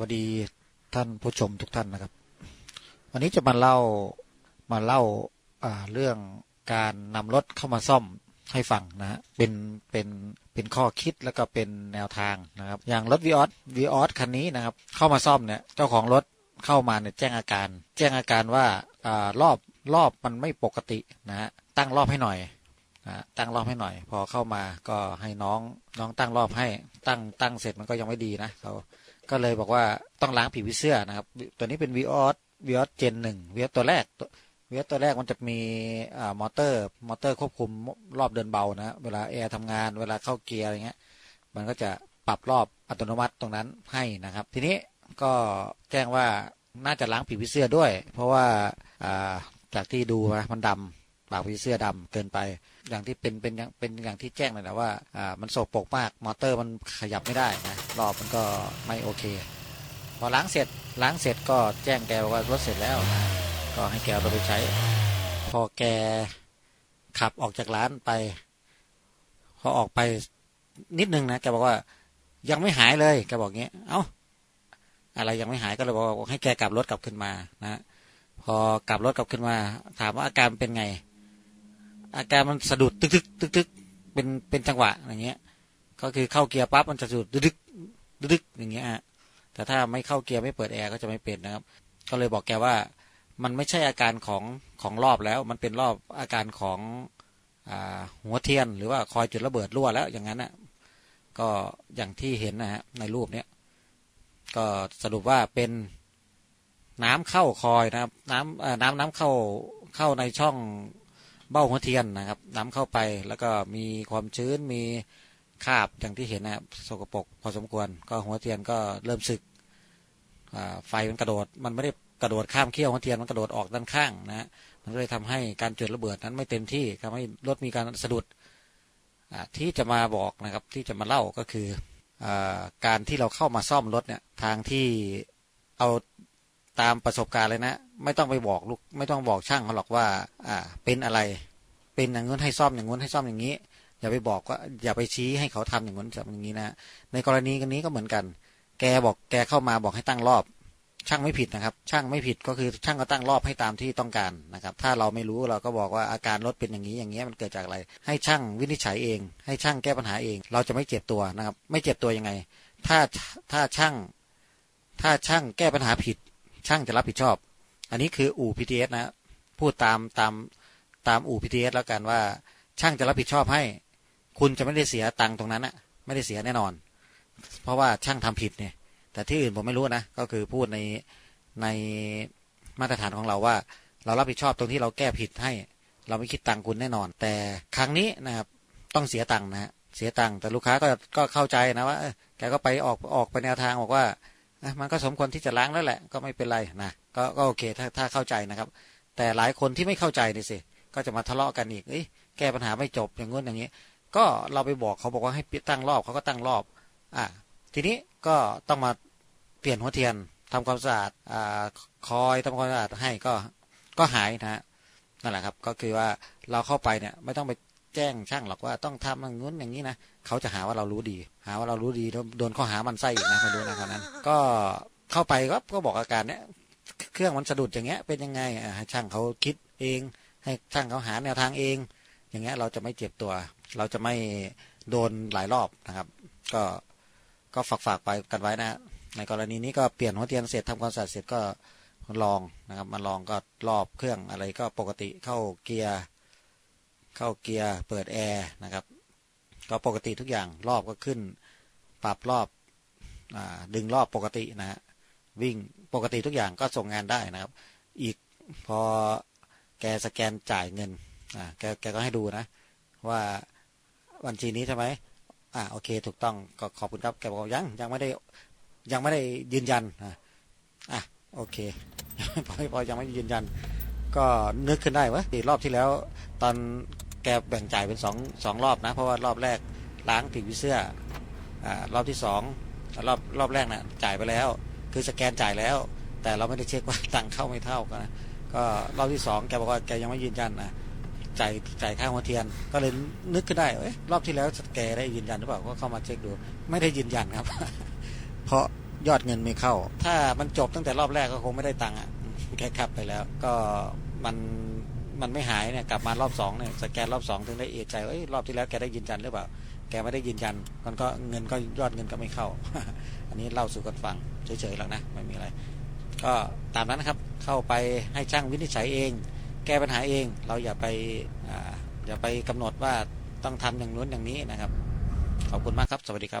วัสดีท่านผู้ชมทุกท่านนะครับ วันนี้จะมาเล่ามาเล่าาเรื่องการนำรถเข้ามาซ่อมให้ฟังนะฮะเป็นเป็นเป็นข้อคิดแล้วก็เป็นแนวทางนะครับ อย่างรถวีออสวีออสคันนี้นะครับ เข้ามาซ่อมเนี่ยเจ้าของรถเข้ามาเนี่ยแจ้งอาการ แจ้งอาการว่าอารอบรอบมันไม่ปกตินะฮะตั้งรอบให้หน่อย ตั้งรอบให้หน่อย พอเข้ามาก็ให้น้องน้องตั้งรอบให้ตั้งตั้งเสร็จมันก็ยังไม่ดีนะเขาก็เลยบอกว่าต้องล้างผีวิเสื้อนะครับ ตัวนี้เป็น v ีออสวีออสเจนหนึ่งวีออสตัวแรกวีออสตัวแรกมันจะมีมอเตอร์ มอเตอร์ควบคุมรอบเดินเบานะเวลาแอร์ทำงานเวลาเข้าเกียร์อะไรเงี้ย มันก็จะปรับรอบอัตโนมัติตรงนั้นให้นะครับ ทีนี้ก็แจ้งว่าน่าจะล้างผีวิเสื้อด้วย เพราะว่าอ่าจากที่ดูนะมันดำ ปากผีเสื้อดำเกินไป อย่างที่เป็นเป็นอย่างเป็นอย่างที่แจ้งเลยนะว่าอ่ามันโสกปกมากมอเตอร์มันขยับไม่ได้นะรอบมันก็ไม่โอเค พอล้างเสร็จล้างเสร็จก็แจ้งแกว่ารถเสร็จแล้วนะก็ให้แกเอาไปใช้ พอแกขับออกจากร้านไป พอออกไปนิดนึงนะแกบอกว่ายังไม่หายเลยแกบอกเงี้ย เอ้าอะไรยังไม่หายก็เลยบอกให้แกกลับรถกลับขึ้นมานะพอกลับรถกลับขึ้นมา ถามว่าอาการเป็นไง อาการมันสะดุดตึกตึกตึกตึกเป็นเป็นจังหวะอย่างเงี้ย ก็คือเข้าเกียร์ปั๊บมันจะสะดุดตึกตึกตึกอย่างเงี้ยฮะแต่ถ้าไม่เข้าเกียร์ไม่เปิดแอร์ก็จะไม่เป็นนะครับ ก็เลยบอกแกว่ามันไม่ใช่อาการของของรอบแล้ว มันเป็นรอบอาการของอ่าหัวเทียน หรือว่าคอยจุดระเบิดรั่วแล้วอย่างนั้นน่ะก็อย่างที่เห็นนะฮะในรูปเนี้ยก็สรุปว่าเป็นน้ำเข้าคอยนะครับ น้ำน้ำน้ำเข้าเข้าในช่อง เบ้าหัวเทียนนะครับน้ำเข้าไปแล้วก็มีความชื้นมีคาบอย่างที่เห็นนะครับสกปรกพอสมควร ก็หัวเทียนก็เริ่มสึกไฟมันกระโดด มันไม่ได้กระโดดข้ามเขี้ยวหัวเทียนมันกระโดดออกด้านข้างนะฮะมันเลยทำให้การจุดระเบิดนั้นไม่เต็มที่ทำให้รถมีการสะดุดที่จะมาบอกนะครับที่จะมาเล่าก็คืออการที่เราเข้ามาซ่อมรถเนี่ยทางที่เอา ตามประสบการณ์เลยนะ ไม่ต้องไปบอกลูกไม่ต้องบอกช่างเขาหรอกว่า อ่า เป็นอะไร เป็นอย่างนู้นให้ซ่อมอย่างนู้นให้ซ่อมอย่างนี้ อย่าไปบอกว่าอย่าไปชี้ให้เขาทำอย่างนู้นทำอย่างนี้นะในกรณีกันนี้ก็เหมือนกัน แกบอกแกเข้ามาบอกให้ตั้งรอบ ช่างไม่ผิดนะครับ ช่างไม่ผิดก็คือช่างก็ตั้งรอบให้ตามที่ต้องการนะครับ ถ้าเราไม่รู้เราก็บอกว่าอาการรถเป็นอย่างนี้อย่างเงี้ยมันเกิดจากอะไร ให้ช่างวินิจฉัยเอง ให้ช่างแก้ปัญหาเอง เราจะไม่เจ็บตัวนะครับ ไม่เจ็บตัวยังไง ถ้าถ้าช่างถ้าช่างแก้ปัญหาผิด ช่างจะรับผิดชอบ อันนี้คืออู่ PTS นะพูดตามตามตามอู่ PTS แล้วกันว่า ช่างจะรับผิดชอบให้ คุณจะไม่ได้เสียตังค์ตรงนั้นอะไม่ได้เสียแน่นอน เพราะว่าช่างทำผิดเนี่ย แต่ที่อื่นผมไม่รู้นะก็คือพูดในในมาตรฐานของเราว่า เรารับผิดชอบตรงที่เราแก้ผิดให้ เราไม่คิดตังค์คุณแน่นอน แต่ครั้งนี้นะครับต้องเสียตังค์นะเสียตังค์แต่ลูกค้าก็ก็เข้าใจนะว่าแกก็ไปออกออกไปแนวทางบอกว่า อะมันก็สมควรที่จะล้างแล้วแหละ ก็ไม่เป็นไรนะก็ก็โอเคถ้าถ้าเข้าใจนะครับ แต่หลายคนที่ไม่เข้าใจนี่สิก็จะมาทะเลาะกันอีกเอ้ยแก้ปัญหาไม่จบอย่างงู้นอย่างนี้ ก็เราไปบอกเขาบอกว่าให้ตั้งรอบเขาก็ตั้งรอบอะทีนี้ก็ต้องมาเปลี่ยนหัวเทียนทำความสะอาดอ่าคอยทำความสะอาดให้ก็ก็หายนะฮะนั่นแหละครับ ก็คือว่าเราเข้าไปเนี่ยไม่ต้องไป แจ้งช่างหรอกว่าต้องทำอย่างนู้นอย่างนี้นะเขาจะหาว่าเรารู้ดี หาว่าเรารู้ดีแล้วโดนข้อหามันไส้อีกนะไม่รู้นะคราวนั้น ก็เข้าไปก็ก็บอกอาการเนี้ยเครื่องมันสะดุดอย่างเงี้ยเป็นยังไงให้ช่างเขาคิดเอง ให้ช่างเขาหาแนวทางเอง อย่างเงี้ยเราจะไม่เจ็บตัว เราจะไม่โดนหลายรอบนะครับ ก็ก็ฝากฝากไปกันไว้นะในกรณีนี้ก็เปลี่ยนหัวเทียนเสร็จทำความสะอาดเสร็จก็ลองนะครับมาลองก็รอบเครื่องอะไรก็ปกติเข้าเกียร์ เข้าเกียร์เปิดแอร์นะครับก็ปกติทุกอย่างรอบก็ขึ้น ปรับรอบอดึงรอบปกตินะฮะวิ่งปกติทุกอย่างก็ส่งงานได้นะครับ อีกพอแกสแกนจ่ายเงินอ่าแกแกก็ให้ดูนะ ว่าบัญชีนี้ใช่ไหมอ่าโอเค ถูกต้องก็ขอบคุณครับแกบอกยังยังไม่ได้ยังไม่ได้ยืนยันอะอะโอเคพอพอยังไม่ยืนยัน ก็นึกขึ้นได้ว่ารอบที่แล้ว ตอน แกแบ่งจ่ายเป็นสองสองรอบนะ เพราะว่ารอบแรกล้างผีวิเสื้ออ่ารอบที่สองรอบรอบแรกนะ่ะจ่ายไปแล้ว คือสแกนจ่ายแล้ว แต่เราไม่ได้เช็คว่าตังค์เข้าไม่เท่ากันนะก็รอบที่สองแกบอกว่าแกยังไม่ยืนยันนะจ่ายจ่ายค่าหัวเทียน ก็เลยนึกขึ้นได้เอ้ยรอบที่แล้วแกได้ยืนยันหรือเปล่าก็เข้ามาเช็คดู ไม่ได้ยืนยันครับ เพราะยอดเงินไม่เข้า ถ้ามันจบตั้งแต่รอบแรกก็คงไม่ได้ตังค์อะแค่ขับไปแล้ว ก็มัน มันไม่หายเนี่ยกลับมารอบสองเนี่ยสแกนรอบสองถึงได้เอใจว่าเอ้ยรอบที่แล้วแกได้ยืนยันหรือเปล่า แกไม่ได้ยืนยันมันก็เงินก็ยอดเงินก็ไม่เข้า อันนี้เล่าสู่กันฟังเฉยๆแล้วนะไม่มีอะไร ก็ตามนั้นนะครับเข้าไปให้ช่างวินิจฉัยเอง แก้ปัญหาเอง เราอย่าไปออย่าไปกำหนดว่าต้องทำอย่างนู้นอย่างนี้นะครับ ขอบคุณมากครับ สวัสดีครับ